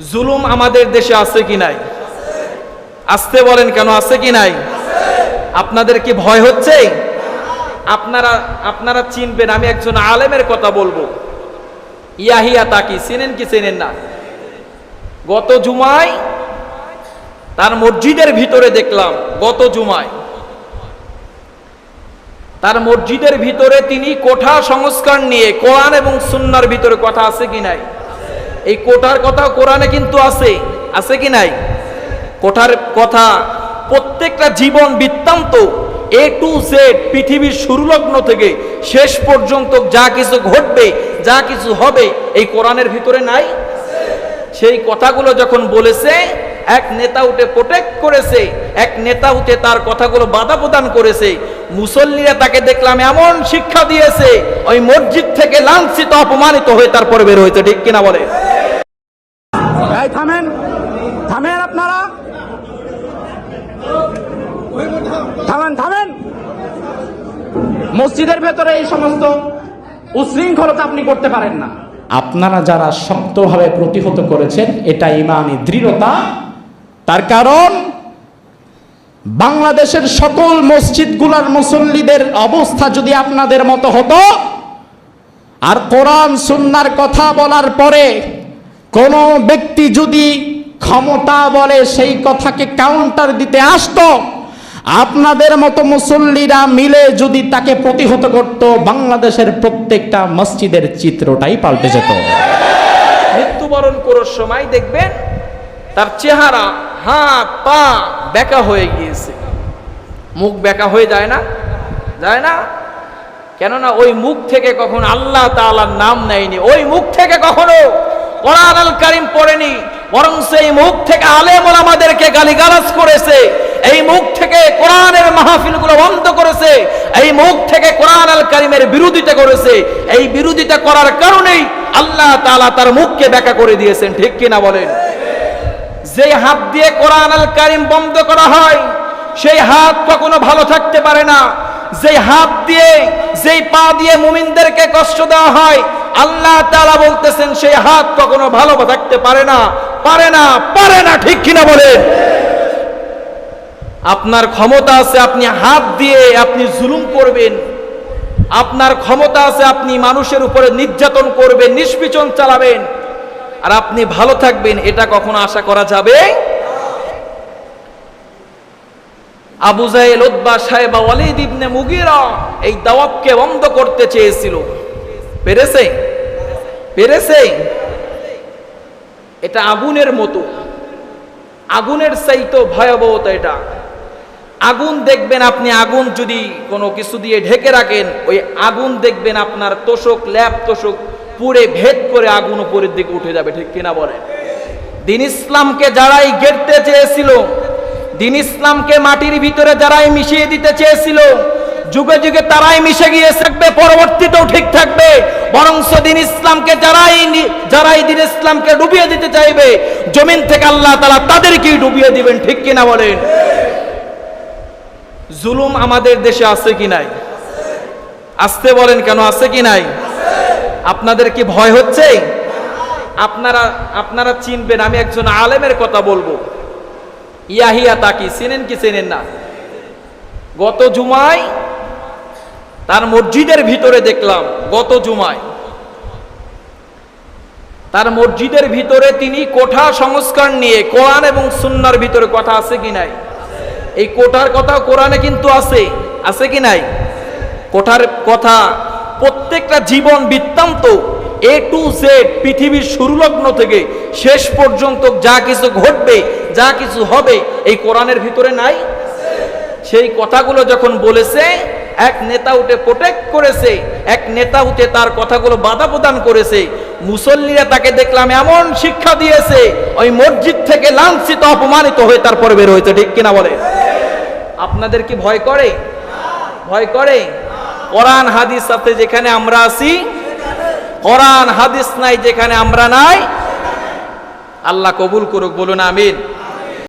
জুলুম আমাদের দেশে আছে কি নাই? আসতে বলেন কেন আছে কি নাই? আপনাদের কি ভয় হচ্ছে? আপনারা আপনারা চিনবেন, আমি একজন আলেমের কথা বলব। ইয়াহিয়া তাকি, চিনেন কি চেনেন না? গত জুমায় তার মসজিদের ভিতরে দেখলাম, গত জুমায়। তার মসজিদের ভিতরে তিনি কোঠা সংস্কার নিয়ে কোরআন এবং সুন্নার ভিতরে কথা আছে কি নাই? এই কোঠার কথা কোরআনে কিন্তু আছে। আছে কি নাই? কোঠার কথা প্রত্যেকটা জীবন বৃত্তান্ত এ টু জেড পৃথিবীর শুরুলগ্ন থেকে শেষ পর্যন্ত যা কিছু ঘটবে, যা কিছু হবে, এই কোরআনের ভিতরে নাই? সেই কথাগুলো যখন বলেছে, এক নেতা উঠে প্রোটেক্ট করেছে, এক নেতা উঠে তার কথাগুলো বাধা প্রদান করেছে। মুসল্লিরা তাকে দেখলাম এমন শিক্ষা দিয়েছে, ওই মসজিদ থেকে লাঞ্ছিত, অপমানিত হয়ে তারপরে বের হয়েছে, ঠিক কিনা বলে? থামেন। থামেন আপনারা। থামেন থামেন। মসজিদের ভেতরে এই সমস্ত উশৃঙ্খলতা আপনি করতে পারেন না। আপনারা যারা শক্তভাবে প্রতিহত করেছেন, এটা ইমানি দৃঢ়তা। তার কারণ, বাংলাদেশের সকল মসজিদগুলোর মুসল্লিদের অবস্থা যদি আপনাদের মতো হতো, আর কোরআন, সুন্নার কথা বলার পরে কোনো ব্যক্তি যদি ক্ষমতা বলে সেই কথাকে কাউন্টার দিতে আসতো, আপনাদের মতো মুসল্লিরা মিলে যদি তাকে প্রতিহত করত, বাংলাদেশের প্রত্যেকটা মসজিদের চিত্রটাই পাল্টে যেত। মৃত্যুবরণ করার সময় দেখবেন তার চেহারা, হাত, পা বেঁকা হয়ে গিয়েছে। মুখ বেঁকা হয়ে যায় না? যায় না? কেননা ওই মুখ থেকে কখন আল্লাহ তাআলার নাম নেয়নি। ওই মুখ থেকে কখনো কোরআন আল কারিম পড়েনি, বরং সেই মুখ থেকে আলেম আমাদেরকে গালিগালাজ করেছে, এই মুখ থেকে কোরআনের মাহফিলগুলো বন্ধ করেছে, এই মুখ থেকে কোরআন আল কারিমের বিরোধিতা করেছে, এই বিরোধিতা করার কারণেই আল্লাহ তাআলা তার মুখকে ব্যাখ্যা করে দিয়েছেন, ঠিক কিনা বলেন? যে হাত দিয়ে কোরআন আল কারিম বন্ধ করা হয়, সেই হাত কখনো ভালো থাকতে পারে না। যেই হাত দিয়ে, যেই পা দিয়ে মুমিনদেরকে কষ্ট দেওয়া হয় আল্লাহ তাআলা বলতেছেন, সেই হাত কখনো ভালো থাকতে পারে না। পারে না পারে না, ঠিক কিনা বলেন? আপনার ক্ষমতা আছে, আপনি হাত দিয়ে আপনি জুলুম করবেন। আপনার ক্ষমতা আছে, আপনি মানুষের উপরে নির্যাতন করবেন, নিষ্পিচন চালাবেন। আর আপনি ভালো থাকবেন, এটা কখনো আশা করা যাবে? আবু জাহেল সাহেব ওয়ালিদ ইবনে মুগিরা এই দাওয়াতকে বন্ধ করতে চেয়েছিল। পেরেছে? পেরেছে? এটা আগুনের মতো। আগুনের চাইতো ভয়াবহতা এটা। আগুন দেখবেন আপনি, আগুন যদি কোনো কিছু দিয়ে ঢেকে রাখেন, ওই আগুন দেখবেন আপনার তোষক ল্যাপ তোষক পুড়ে ভেদ করে আগুন উপরের দিকে উঠে যাবে, ঠিক কিনা বলেন? দিন ইসলামকে যারাই গেড়তে চেয়েছিল, দিন ইসলামকে মাটির ভিতরে যারাই মিশিয়ে দিতে চেয়েছিল যুগে যুগে তারাই মিশে গিয়ে থাকবে, পরবর্তীতেও ঠিক থাকবে। বরং দিন ইসলামকে যারাই যারাই দিন ইসলামকে ডুবিয়ে দিতে চাইবে, জমিন থেকে আল্লাহ তালা তাদেরকেই ডুবিয়ে দিবেন, ঠিক কিনা বলেন? জুলুম আমাদের দেশে আছে কি নাই? আসতে বলেন কেন আছে কি নাই? আপনাদের কি ভয় হচ্ছে? আপনারা আপনারা চিনবেন, আমি একজন আলেমের কথা বলব। ইয়াহিয়া তাকি, চিনেন কি চেনেন না? গত জুমায় তার মসজিদের ভিতরে দেখলাম গত জুমায়। তার মসজিদের ভিতরে তিনি কোঠা সংস্কার নিয়ে কোরআন এবং সুন্নার ভিতরে কথা আছে কি নাই? এই কোঠার কথা কোরআনে কিন্তু আছে। আছে কি নাই? কোঠার কথা প্রত্যেকটা জীবন বৃত্তান্ত এ টু জেড পৃথিবীর শুরুলগ্ন থেকে শেষ পর্যন্ত যা কিছু ঘটবে, যা কিছু হবে, এই কোরআনের ভিতরে নাই? সেই কথাগুলো যখন বলেছে এক নেতা উঠে প্রোটেক্ট করেছে, এক নেতা উঠে তার কথাগুলো বাধা প্রদান করেছে। মুসল্লিরা তাকে দেখলাম এমন শিক্ষা দিয়েছে, ওই মসজিদ থেকে লাঞ্ছিত, অপমানিত হয়ে তারপরে বের হয়েছে, ঠিক কিনা বলে? আপনাদের কি ভয় করে? ভয় করে? কোরআন, হাদিস সাথে যেখানে আমরা আছি। কোরআন, হাদিস নাই যেখানে আমরা নাই। আল্লাহ কবুল করুক, বলুন আমিন।